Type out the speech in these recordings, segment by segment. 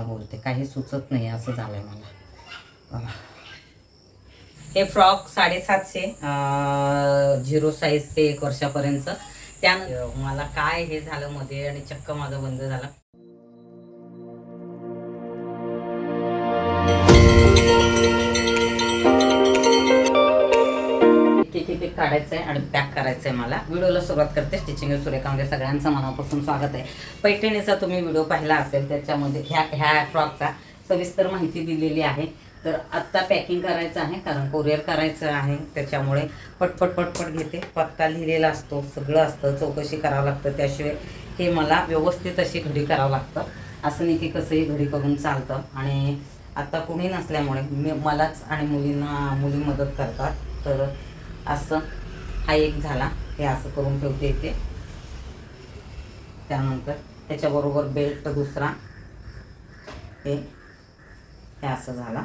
तुम्हाला बोलते काही सुचत नाही असं झालंय मला. हे फ्रॉक साडेसातशे झिरो साईज ते एक वर्षापर्यंत. त्यानंतर मला काय हे झालं मध्ये आणि चक्क माझं बंद झालं. काढायचं आहे आणि पॅक करायचं आहे मला. व्हिडिओला सुरुवात करते. स्टिचिंग सुरेखामध्ये म्हणजे सगळ्यांचं मनापासून स्वागत आहे. पैठणीचा तुम्ही व्हिडिओ पाहिला असेल त्याच्यामध्ये ह्या ह्या फ्रॉकचा सविस्तर माहिती दिलेली आहे. तर आत्ता पॅकिंग करायचं आहे कारण कोरिअर करायचं आहे. त्याच्यामुळे पटपट पटपट घेते. पत्ता लिहिलेला असतो सगळं असतं चौकशी करावं लागतं. त्याशिवाय हे मला व्यवस्थित अशी घडी करावं लागतं. असं नाही की कसंही घडी करून चालतं. आणि आता कुणी नसल्यामुळे मी मलाच आणि मुलींना मुली मदत करतात. तर असं हा एक झाला. हे असं करून ठेवते इथे. त्यानंतर त्याच्याबरोबर बेल्ट दुसरा. हे हे असं झाला.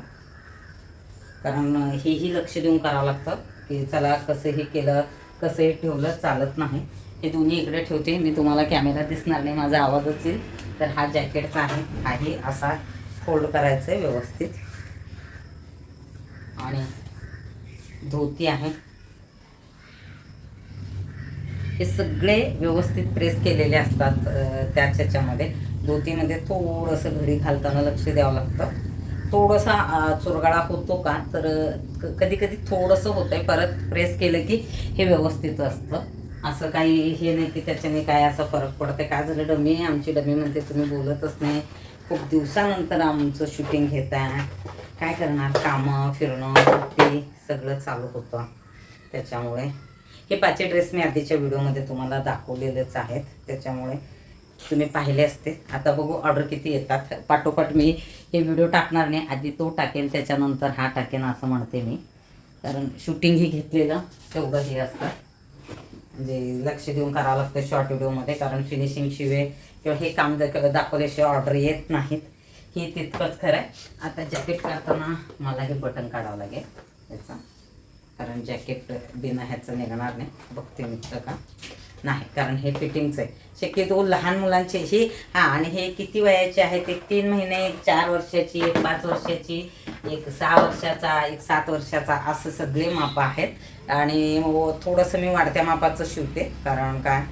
कारण हेही लक्ष देऊन करावं लागतं की चला कसंही केलं कसंही ठेवलं चालत नाही. हे दोन्ही इकडे ठेवते. मी तुम्हाला कॅमेरा दिसणार नाही माझा आवाजच येईल. तर हा जॅकेटचा आहे हाही असा फोल्ड करायचा आहे व्यवस्थित. आणि धोती आहे. हे सगळे व्यवस्थित प्रेस केलेले असतात त्या त्याच ह्याच्यामध्ये धोतीमध्ये थोडंसं घडी घालताना लक्ष द्यावं लागतं. थोडासा चोरगाळा चुरगाळा होतो का तर कधी कधी थोडंसं होतंय. परत प्रेस केलं की हे व्यवस्थित असतं. असं काही हे नाही की त्याच्याने काय असा फरक पडतंय. काय झालं? डमी आमची डमी म्हणते तुम्ही बोलतच नाही. खूप दिवसानंतर आमचं शूटिंग घेत आहे. काय करणार? कामं फिरणं सुट्टी सगळं चालू होतं त्याच्यामुळे. हे पाचही ड्रेस मी आधीच्या व्हिडिओमध्ये तुम्हाला दाखवलेलेच आहेत. त्याच्यामुळे तुम्ही पाहिले असते. आता बघू ऑर्डर किती येतात. पाठोपाठ मी हे व्हिडिओ टाकणार नाही. आधी तो टाकेल त्याच्यानंतर हा टाकेन असं म्हणते मी. कारण शूटिंगही घेतलेलं तेवढं हे असतं. म्हणजे लक्ष देऊन करावं लागतं शॉर्ट व्हिडिओमध्ये. कारण फिनिशिंग शिवे किंवा हे काम दाखवल्याशिवाय ऑर्डर येत नाहीत. हे तितकंच खरं आहे. आता जॅकेट काढताना मला हे बटन काढावं लागेल. त्याचं. कारण जॅकेट बिना ह्याचं निघणार नाही. बघते मी तर का? नाही कारण हे फिटिंगचं आहे. शक्यतो लहान मुलांचे हे हां आणि हे किती वयाचे आहेत? एक तीन महिने एक चार वर्षाची एक पाच वर्षाची एक सहा वर्षाचा एक सात वर्षाचा असं सगळे मापं आहेत. आणि थोडंसं मी वाढत्या मापाचं शिवते कारण काय?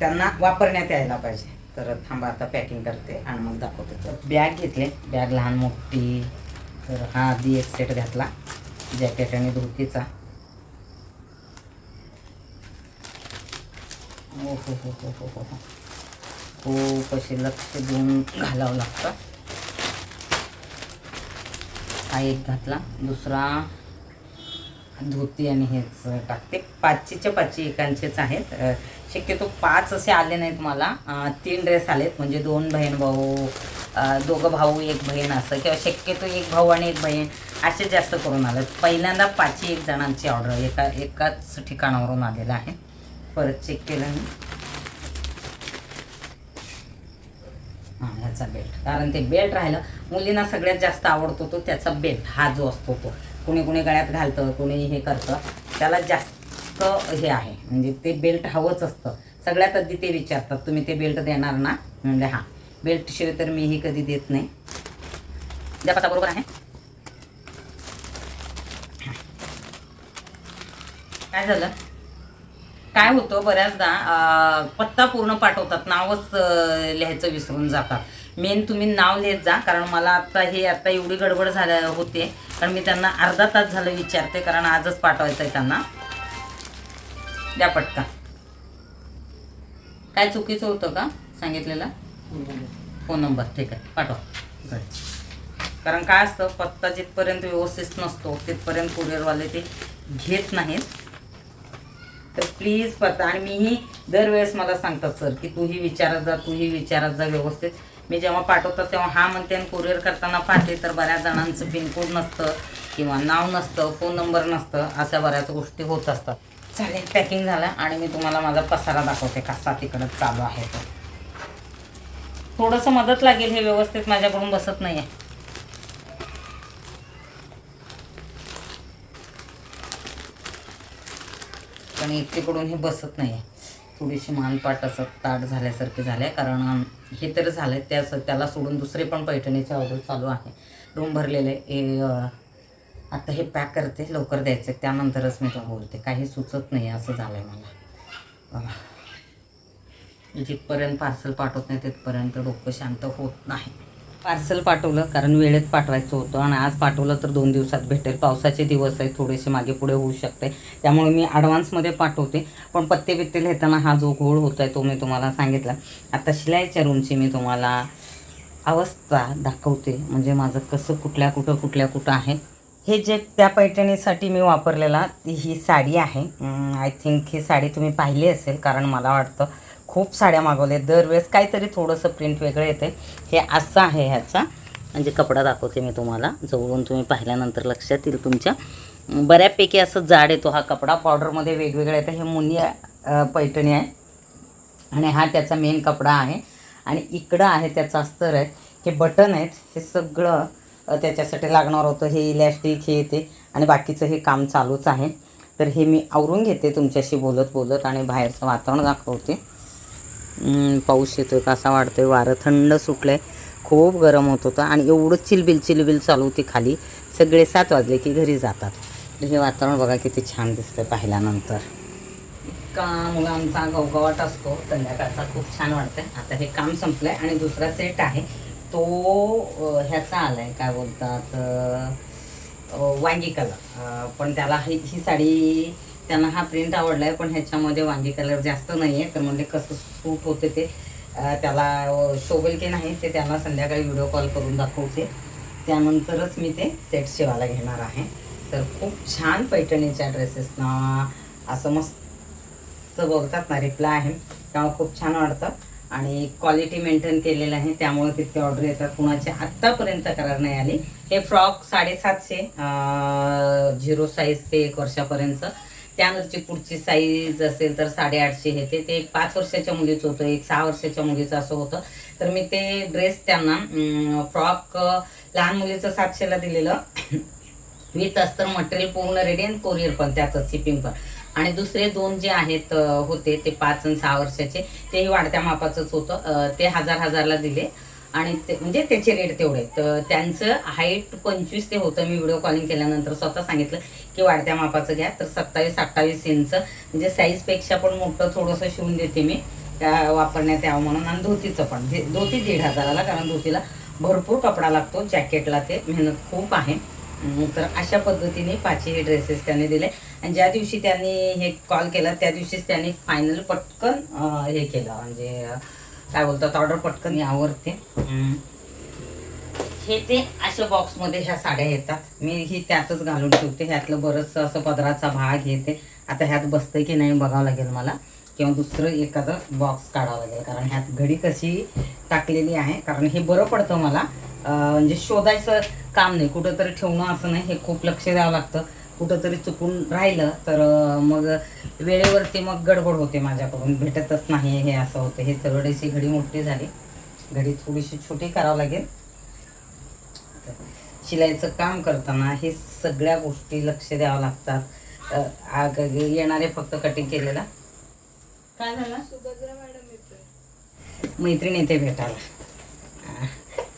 त्यांना वापरण्यात यायला पाहिजे. तर थांबा आता पॅकिंग करते आणि मग दाखवते. तर बॅग घेतले. बॅग लहान मोठी. तर हा आधी एक सेट घातला. जॅकेट आणि धोतीचा. हो हो हो हो हो हो. खूप असे लक्ष देऊन घालावं लागतं. हा एक घातला. दुसरा धोती आणि हेच टाकते. पाचशेच्या पाचशे एकांचेच आहेत. शक्यतो पाच असे आले नाहीत मला. तीन ड्रेस आलेत. म्हणजे दोन बहीण भाऊ दोघं भाऊ एक बहीण असं किंवा शक्यतो एक भाऊ आणि एक बहीण असे जास्त करून आलं पहिल्यांदा पाचशे एक जणांची ऑर्डर एका एकाच ठिकाणावरून आलेलं आहे. परत चेक केलं मी. हां ह्याचा बेल्ट कारण ते बेल्ट राहिलं मुलींना सगळ्यात जास्त आवडतो तो त्याचा बेल्ट हा जो असतो तो. कुणी कुणी गळ्यात घालतं कुणी हे करतं त्याला जास्त हे आहे. म्हणजे ते बेल्ट हवंच असतं. सगळ्यात आधी ते विचारतात तुम्ही ते बेल्ट देणार ना? म्हणजे हां. बेल्ट तर मीही कधी देत नाही. द्या पत्ता बरोबर आहे. काय झालं? काय होतं बऱ्याचदा पत्ता पूर्ण पाठवतात. नावच लिहायचं विसरून जातात. मेन तुम्ही नाव लिहित जा कारण मला आत्ता हे आत्ता एवढी गडबड झाल्या होते. कारण मी त्यांना अर्धा तास झालं विचारते कारण आजच पाठवायचं आहे त्यांना. द्या पटका काय चुकीचं होतं का सांगितलेलं? फोन नंबर ठीक आहे. पाठवा. बरं. कारण काय असतं पत्ता जिथपर्यंत व्यवस्थित नसतो तिथपर्यंत कुरिअरवाले ते घेत नाहीत. तर प्लीज पत्ता आणि मीही दरवेळेस मला सांगतात सर की तूही विचारत जा तूही विचारत जा व्यवस्थित. मी जेव्हा पाठवतात तेव्हा हा म्हणते आणि कुरिअर करताना पाहते तर बऱ्याच जणांचं पिनकोड नसतं किंवा नाव नसतं फोन नंबर नसतं अशा बऱ्याच गोष्टी होत असतात. चालेल पॅकिंग झालं आणि मी तुम्हाला माझा पसारा दाखवते कसा तिकडं चालू आहे तो. थोडंसं मदत लागेल हे व्यवस्थित माझ्याकडून बसत नाही आहे पण एकीकडून हे बसत नाही आहे थोडीशी मानपाट असं ताट झाल्यासारखे आहे कारण हे तर झालं त्या त्याला सोडून दुसरे पण पैठणीचे ऑर्डर चालू आहे. रूम भरलेले ए आता हे पॅक करते लवकर द्यायचे त्यानंतरच मी तो बोलते. काही सुचत नाही असं झालं आहे मला. बघा. जिथपर्यंत पार्सल पाठवत नाही तिथपर्यंत डोकं शांत होत नाही. पार्सल पाठवलं कारण वेळेत पाठवायचं होतं आणि आज पाठवलं तर दोन दिवसात भेटेल. पावसाचे दिवस आहे थोडेसे मागे पुढे होऊ शकते. त्यामुळे मी ॲडव्हान्समध्ये पाठवते. पण पत्ते बित्ते लिहिताना हा जो घोळ होतो आहे तो मी तुम्हाला सांगितला. आता शिलाईच्या रूमची मी तुम्हाला अवस्था दाखवते. म्हणजे माझं कसं कुठल्या कुठं कुठल्या कुठं आहे. हे जे त्या पैठणीसाठी मी वापरलेला ती ही साडी आहे. आय थिंक ही साडी तुम्ही पाहिली असेल कारण मला वाटतं खूप साड्या मागवल्या. दरवेळेस काहीतरी थोडंसं प्रिंट वेगळं येते. हे असं आहे ह्याचा. म्हणजे कपडा दाखवते मी तुम्हाला. जवळून तुम्ही पाहिल्यानंतर लक्षात येईल तुमच्या. बऱ्यापैकी असं जाड येतो हा कपडा. पावडरमध्ये वेगवेगळं येतं. हे मुनी पैठणी आहे. आणि हा त्याचा मेन कपडा आहे. आणि इकडं आहे त्याचा अस्तर आहे. हे बटन आहेत. हे सगळं त्याच्यासाठी लागणार होतं. हे इलॅस्टिक हे ते. आणि बाकीचं हे काम चालूच आहे. तर हे मी आवरून घेते तुमच्याशी बोलत बोलत आणि बाहेरचं वातावरण दाखवते. पाऊस येतो आहे कसा वाढतो आहे वारं थंड सुटलं आहे खूप गरम होत होतं आणि एवढं चिलबिल चिलबिल चालू होती खाली. सगळे सात वाजले की घरी जातात. तर हे वातावरण बघा किती छान दिसतं पाहिल्यानंतर. इतका मुलांचा गवगवाट असतो. संध्याकाळचा खूप छान वाटतंय. आता हे काम संपलं आहे आणि दुसरा सेट आहे. तो ह्याचा आला आहे काय बोलतात? वांगी कलर. पण त्याला ही ही साडी त्यांना हा प्रिंट आवडला आहे पण ह्याच्यामध्ये वांगी कलर जास्त नाही आहे तर म्हणजे कसं सूट होते ते त्याला शोभेल की नाही ते त्यांना संध्याकाळी व्हिडिओ कॉल करून दाखवते. त्यानंतरच मी ते सेट शिवायला घेणार आहे. तर खूप छान पैठणीच्या ड्रेसेसना असं मस्त बघतात ना रिप्लाय आहे. त्यामुळे खूप छान वाटतं. आणि क्वालिटी मेंटेन केलेलं आहे त्यामुळे तितके ऑर्डर येतात. कुणाची आत्तापर्यंत करार नाही आली. हे फ्रॉक साडेसातशे झिरो साईज ते एक वर्षापर्यंत. त्यानंतरची पुढची साईज असेल तर साडेआठशे हे ते एक पाच वर्षाच्या मुलीचं होतं एक सहा वर्षाच्या मुलीचं असं होतं. तर मी ते ड्रेस त्यांना फ्रॉक लहान मुलीचं सातशेला दिलेलं. विथ अस्तर मटेरियल पूर्ण रेडी आणि कोरिअर पण त्यातच शिपिंग पण. आणि दुसरे दोन जे आहेत होते ते पाच आणि सहा वर्षाचे तेही वाढत्या मापाचंच होतं. ते हजार हजारला दिले. आणि ते म्हणजे त्याचे रेट तेवढे तर त्यांचं हाईट पंचवीस ते होतं. मी व्हिडिओ कॉलिंग केल्यानंतर स्वतः सांगितलं की वाढत्या मापाचं घ्या. तर सत्तावीस अठ्ठावीस इंच. म्हणजे साईजपेक्षा पण मोठं थोडंसं शिवून देते मी. त्या वापरण्यात यावं म्हणून. आणि धोतीचं पण. धोती दीड हजाराला कारण धोतीला भरपूर कपडा लागतो. जॅकेटला ते मेहनत खूप आहे. तर अशा पद्धतीने पाचही ड्रेसेस त्यांनी दिले. आणि ज्या दिवशी त्यांनी हे कॉल केला त्या दिवशीच त्यांनी फायनल पटकन हे केलं. म्हणजे काय बोलतात ऑर्डर पटकन यावरती. अं, हे ते अशा बॉक्समध्ये ह्या साड्या येतात. मी ही त्यातच घालून ठेवते. ह्यातलं बरंचसं असं पदराचा भाग येते आता ह्यात बसतंय की नाही बघावं लागेल मला. किंवा दुसरं एखादं बॉक्स काढावं लागेल. कारण ह्यात घडी कशी टाकलेली आहे. कारण हे बरं पडतं मला. म्हणजे शोधायचं काम नाही. कुठंतरी ठेवणं असं नाही. हे खूप लक्ष द्यावं लागतं. कुठंतरी चुकून राहिलं तर मग वेळेवरती मग गडबड होते माझ्याकडून. भेटतच नाही हे असं होतं. हे तरडेशी घडी मोठी झाली. घडी थोडीशी छोटी करावं लागेल. शिलाईचं काम करताना हे सगळ्या गोष्टी लक्ष द्यावं लागतात. आग- येणारे फक्त कटिंग केलेला. काय झालं? मैत्रीण येते भेटायला.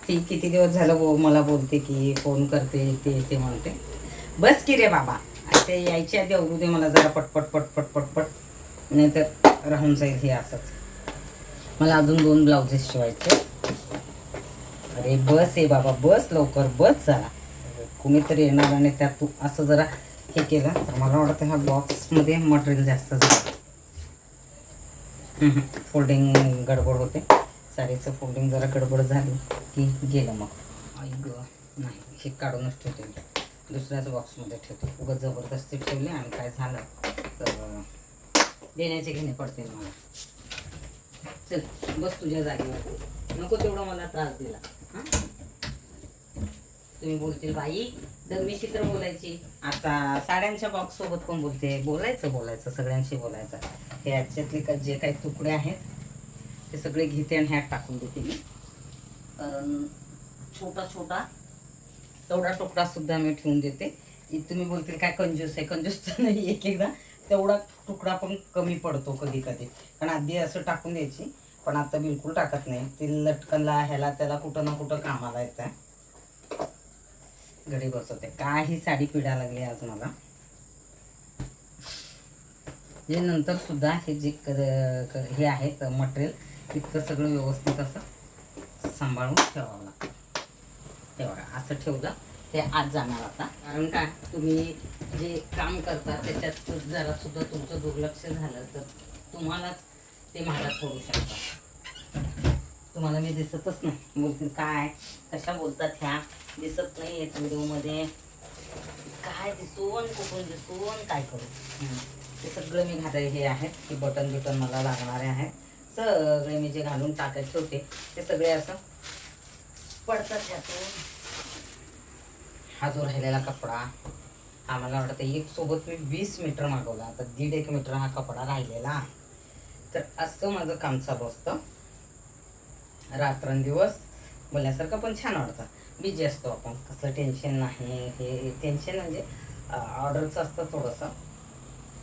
ती किती दिवस झालं बो मला बोलते की फोन करते येते येते म्हणते. बस की रे बाबा. ते यायच्या आधी अवरू दे मला जरा पटपट पटपट पटपट. नाही तर राहून जाईल हे असंच. मला अजून दोन ब्लाउजेस शिवायचे. अरे बस आहे बाबा बस लवकर बस जरा कुणीतरी येणार आणि त्यात तू असं जरा हे केलं तर मला वाटतं ह्या बॉक्समध्ये मटेरियल जास्त झालं. फोल्डिंग गडबड होते. साडीचं फोल्डिंग जरा गडबड झाली की गेलं मग. आई ग नाही हे काढूनच ठेवते दुसऱ्याच बॉक्समध्ये ठेवते. उगाच जबरदस्ती ठेवली आणि काय झालं तर देण्याचे घेणे पडतील मला. चल बस तुझ्या जागेवर. नको तेवढा मला त्रास दिला. हां? तुम्ही बोलतील बाई दरवेळी चित्र बोलायची. आता साड्यांच्या बॉक्स सोबत कोण बोलते? बोलायचं बोलायचं सगळ्यांशी बोलायचं. हे याच्यातले का जे काही तुकडे आहेत ते सगळे घेते आणि ह्यात टाकून देते मी. कारण छोटा छोटा तेवढा तुकडा सुद्धा मी ठेवून देते. तुम्ही बोलतील काय कंजूस आहे? कंजूस तर नाही एक एकदा. तेवढा तुकडा पण कमी पडतो कधी कधी. कारण आधी असं टाकून द्यायची पण आता बिलकुल टाकत नाही. ती लटकनला ह्याला त्याला कुठं ना कुठं कामाला येत आहे घरी बसवते. काही साडी पिढा लागली आज मला. हे नंतर सुद्धा हे जे हे आहेत मटेरियल इतकं सगळं व्यवस्थित असं सांभाळून ठेवावं लागतं. हे बघा असं ठेवलं ते आज जाणार आता. कारण काय तुम्ही जे काम करता त्याच्यात जरा सुद्धा तुमचं दुर्लक्ष झालं तर तुम्हालाच ते महाराज पडू शकतात. तुम्हाला मी दिसतच नाही. बोलतील काय कशा बोलतात ह्या? दिसत नाही येत व्हिडिओमध्ये. काय दिसून कुठून दिसून काय करू? ते सगळं मी घालाय हे आहेत की बटन बिटन मला लागणारे आहेत सगळे मी जे घालून टाकायचे होते ते सगळे असं पडतात ह्यातून. हा जो राहिलेला कपडा हा मला वाटतं एक सोबत मी वीस मीटर मागवला. आता दीड एक मीटर हा कपडा राहिलेला आहे. तर असं माझं काम चालू असतं. रात्रंदिवस बोलण्यासारखं पण छान वाटतं. बिझी असतो आपण. कसलं टेन्शन नाही. हे टेन्शन म्हणजे ऑर्डरचं असतं थोडंसं.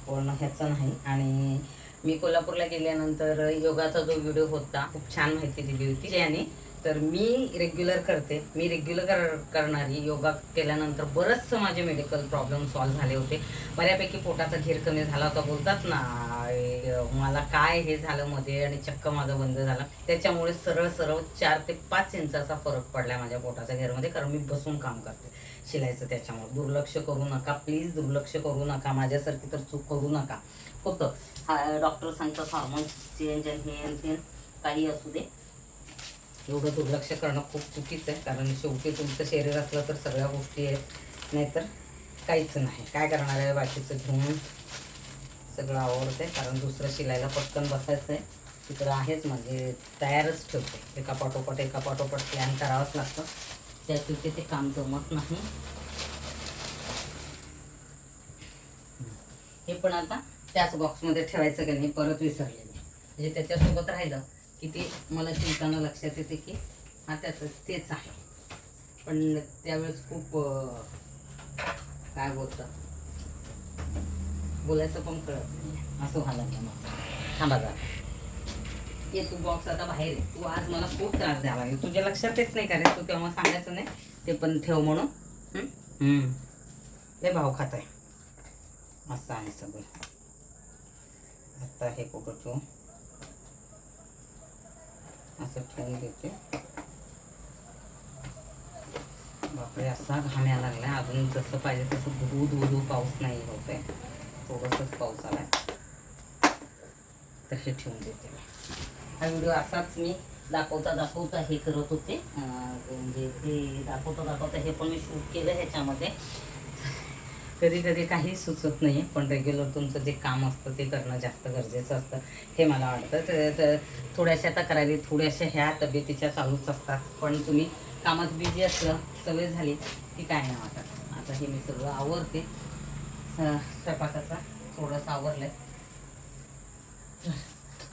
पण ह्याचं नाही. आणि मी कोल्हापूरला गेल्यानंतर योगाचा जो व्हिडिओ होता खूप छान माहिती दिली होती. याने तर मी रेग्युलर करते. मी रेग्युलर कर करणारी योगा केल्यानंतर बरंचसं माझे मेडिकल प्रॉब्लेम सॉल्व्ह झाले होते. बऱ्यापैकी पोटाचा घेर कमी झाला होता. बोलतात ना मला काय हे झालं मध्ये आणि चक्क माझं बंद झालं. त्याच्यामुळे सरळ सरळ चार ते पाच इंचाचा फरक पडला माझ्या पोटाच्या घेरमध्ये कारण मी बसून काम करते शिलायचं त्याच्यामुळे. दुर्लक्ष करू नका प्लीज दुर्लक्ष करू नका. माझ्यासारखी तर चूक करू नका. होतं. डॉक्टर सांगतात हॉर्मोन्स चेंज आणि हे आणि ते काही असू दे. एवढं दुर्लक्ष करणं खूप चुकीचं आहे. कारण शेवटी तुमचं शरीर असलं तर सगळ्या गोष्टी आहेत. नाहीतर काहीच नाही. काय करणार आहे? बाकीचं घेऊन सगळं आवडतं आहे कारण दुसरं शिलायला पटकन बसायचं आहे. तिकडं आहेच. म्हणजे तयारच ठेवते. एका पाठोपाठ एका पाठोपाठ प्लॅन करावंच लागतं. त्याशिवाय ते काम जमत नाही. हे पण आता त्याच बॉक्समध्ये ठेवायचं की नाही? परत विसरले म्हणजे त्याच्यासोबत राहिलं. की ते मला चिंतानं लक्षात येते की हा त्याचं तेच आहे. पण त्यावेळेस खूप काय बोलतं? बोलायचं पण कळत नाही. असं व्हायला लागलं माझं. थांबा जरा. ये तू बॉक्स आता बाहेर आहे तू आज मला खूप त्रास द्यावा लागेल. तुझ्या लक्षात येत नाही का रे? तू तेव्हा सांगायचं नाही? ते पण ठेव म्हणून. लय भाव खात आहे असं आहे सगळं. आता हे कुठं ठेवू? असं ठेवून देते. बापरे असा घाम यायला लागलाय. अजून जसं पाहिजे तसं धू धू पाऊस नाही होत. आहे थोडंसंच पाऊस आलाय. तसे ठेवून देते. हा व्हिडिओ असाच मी दाखवता दाखवता हे करत होते. म्हणजे ते दाखवता दाखवता हे पण मी शूट केलं ह्याच्यामध्ये. कधी कधी काही सुचत नाही पण रेग्युलर तुमचं जे काम असतं ते करणं जास्त गरजेचं असतं हे मला वाटतं. तर- तर थोड्याशा तक्रारी थोड्याशा ह्या तब्येतीच्या चालूच असतात. पण तुम्ही कामात बिझी असलं सवय झाली की काय नाही वाटत. आता हे मी सगळं आवरते. स- स्वयंपाकाचा थोडंसं आवरलं आहे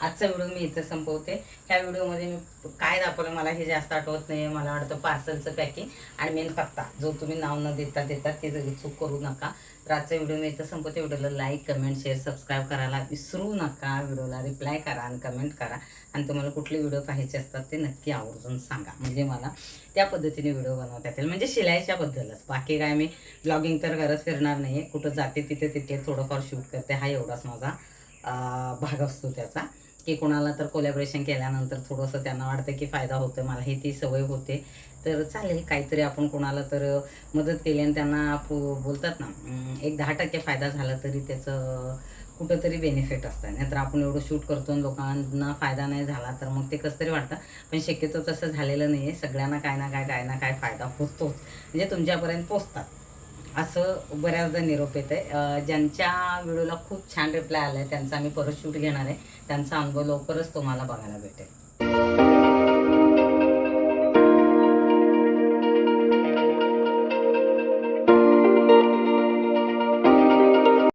आजचा व्हिडिओ मी इथं संपवते. ह्या व्हिडिओमध्ये मी काय दाखवलं मला हे जास्त आठवत नाही मला वाटतं पार्सलचं पॅकिंग आणि मेन पत्ता. जो तुम्ही नाव न देता देता ते जरी चूक करू नका तर आजचा व्हिडिओ मी इथं संपवते. व्हिडिओला लाईक कमेंट शेअर सबस्क्राईब करायला विसरू नका. व्हिडिओला रिप्लाय करा आणि कमेंट करा. आणि तुम्हाला कुठले व्हिडिओ पाहायचे असतात ते नक्की आवर्जून सांगा. म्हणजे मला त्या पद्धतीने व्हिडिओ बनवता येतील. म्हणजे शिलाईच्याबद्दलच बाकी काय मी ब्लॉगिंग तर गरज फिरणार नाही आहे कुठं जाते तिथे तिथे थोडंफार शूट करते. हा एवढाच माझा भाग असतो त्याचा. की कोणाला तर कोलॅबरेशन केल्यानंतर थोडंसं त्यांना वाटतं की फायदा होतो मलाही ती सवय होते. तर चालेल काहीतरी आपण कोणाला तर मदत केली आणि त्यांना बोलतात ना एक दहा टक्के फायदा झाला तरी त्याचं कुठंतरी बेनिफिट असतं. नाहीतर आपण एवढं शूट करतो आणि लोकांना फायदा नाही झाला तर मग ते कसं तरी वाटतं. पण शक्यतो तसं झालेलं नाही आहे सगळ्यांना काय ना काय काय ना काय फायदा होतोच. म्हणजे तुमच्यापर्यंत पोचतात. असं बऱ्याचदा निरोप येत आहे ज्यांच्या व्हिडिओला खूप छान रिप्लाय आला आहे त्यांचा आम्ही परत शूट घेणार आहे. त्यांचा अनुभव लवकरच तुम्हाला बघायला भेटेल.